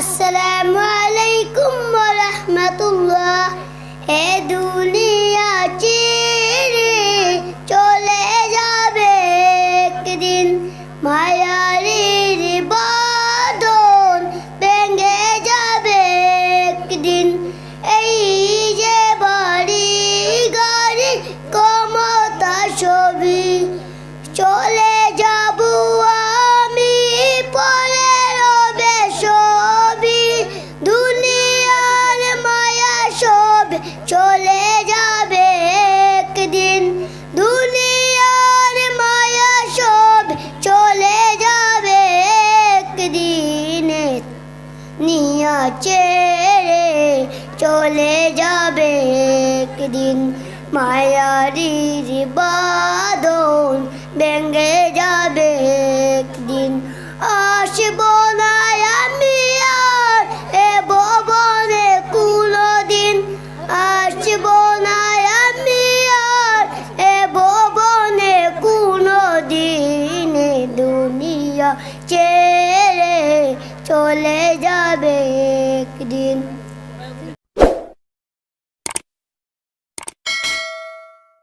আসসালামু আলাইকুম ওয়া রাহমাতুল্লাহ এ দুনিয়া চিরে চলে যাবে একদিন। মায়ারির বাঁধন ভেঙে যাবে একদিন। এই নিয়া ছেড়ে চলে যাবে একদিন। মায়ারির বাদন ভেঙে যাবে একদিন। আসব না আমি আর এ ভবনে কোনোদিন। আসব না আমি আর এ ভবনে কোনোদিন। এ দুনিয়া ছেড়ে চলে যাবে একদিন।